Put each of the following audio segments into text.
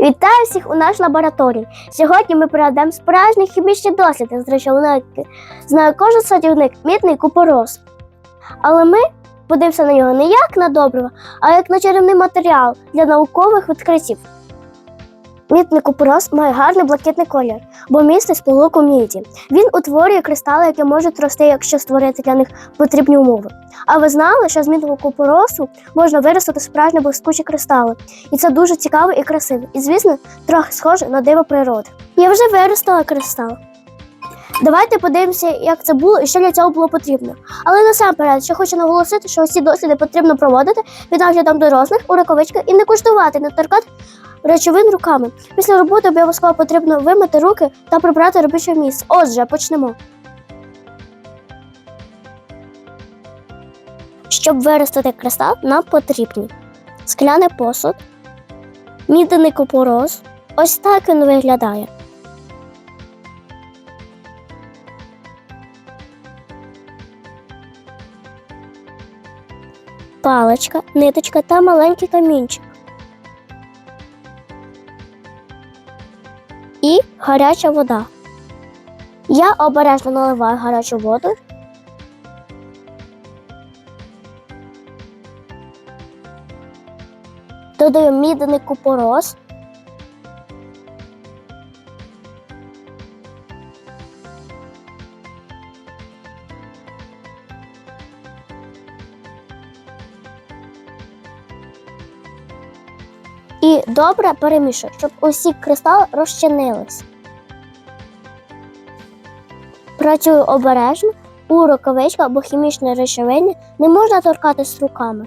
Вітаю всіх у нашій лабораторії. Сьогодні ми проведемо справжні хімічні досліди з речовиною, знає кожен садівник мідний купорос. Але ми подивимося на нього не як на добриво, а як на чарівний матеріал для наукових відкриттів. Мідний купорос має гарний блакитний колір, бо містить сполуку міді. Він утворює кристали, які можуть рости, якщо створити для них потрібні умови. А ви знали, що з мідного купоросу можна виростити справжні блискучі кристали? І це дуже цікаво і красиво. І, звісно, трохи схоже на диво природи. Я вже виростила кристал. Давайте подивимося, як це було і що для цього було потрібно. Але насамперед, ще хочу наголосити, що усі досліди потрібно проводити під наглядом дорослих у рукавичках і не куштувати, не торкати речовин руками. Після роботи обов'язково потрібно вимити руки та прибрати робоче місце. Отже, почнемо. Щоб виростити кристал, нам потрібні скляний посуд, мідний купорос. Ось так він виглядає. Паличка, ниточка та маленький камінчик. І гаряча вода. Я обережно наливаю гарячу воду Додаю мідний купорос. І добре перемішую, щоб усі кристали розчинились. Працюю обережно у рукавичках або хімічної речовини не можна торкатись руками.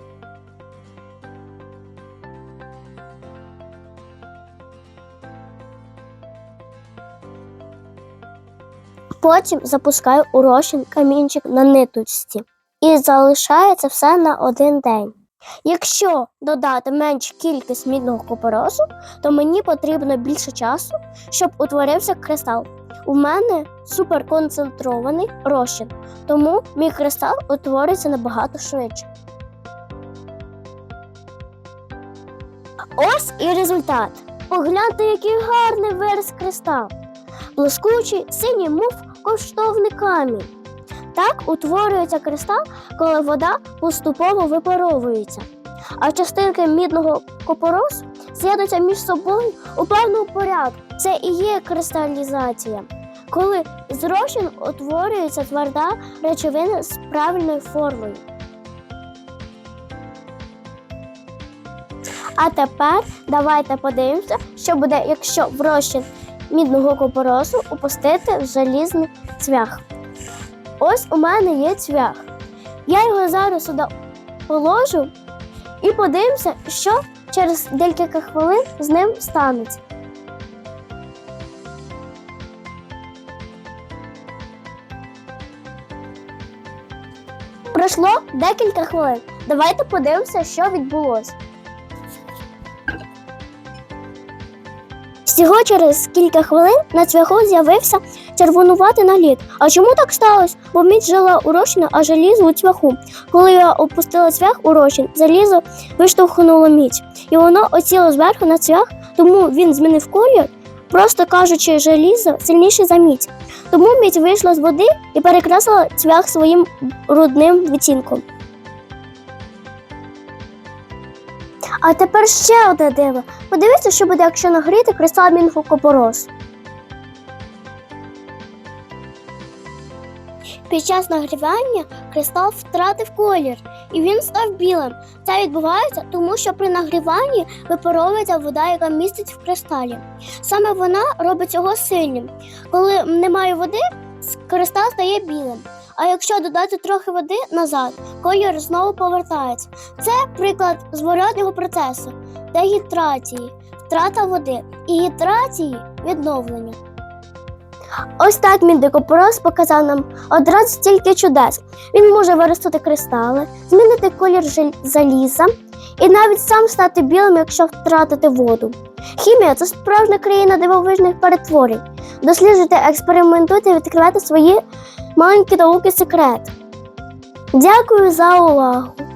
Потім запускаю у розчин камінчик на ниточці і залишається все на один день. Якщо додати меншу кількість мідного купоросу, то мені потрібно більше часу, щоб утворився кристал. У мене суперконцентрований розчин, тому мій кристал утворюється набагато швидше. Ось і результат. Погляньте, який гарний виріс кристал. Блискучий синій мов коштовний камінь. Так утворюється кристал, коли вода поступово випаровується, а частинки мідного купоросу з'єднуються між собою у певному порядку. Це і є кристалізація, коли з розчин утворюється тверда речовина з правильною формою. А тепер давайте подивимося, що буде, якщо в розчин мідного купоросу опустити в залізний цвях. Ось у мене є цвях. Я його зараз сюди положу і подивимося, що через декілька хвилин з ним станеться. Пройшло декілька хвилин. Давайте подивимося, що відбулося. Всього через кілька хвилин на цвяху з'явився червонуватий наліт. А чому так сталося? Бо мідь жила у розчині, а желізо у цвяху. Коли я опустила цвях у розчин, залізо виштовхнуло мідь, і воно оціло зверху на цвях, тому він змінив колір. Просто кажучи, желізо сильніше за мідь. Тому мідь вийшла з води і перекреслила цвях своїм рудним відтінком. А тепер ще одне диво. Подивіться, що буде, якщо нагріти кристал мінного купоросу. Під час нагрівання кристал втратив колір і він став білим. Це відбувається, тому що при нагріванні випаровується вода, яка містить в кристалі. Саме вона робить його сильним. Коли немає води, кристал стає білим. А якщо додати трохи води назад, колір знову повертається. Це приклад зворотнього процесу дегідрації, втрата води і гідрації відновлення. Ось так міндикопорос показав нам одразу стільки чудес. Він може виростити кристали, змінити колір заліза і навіть сам стати білим, якщо втратити воду. Хімія це справжня країна дивовижних перетворень. Досліджуйте, експериментуйте, відкривайте свої маленькі науки секрет. Дякую за увагу!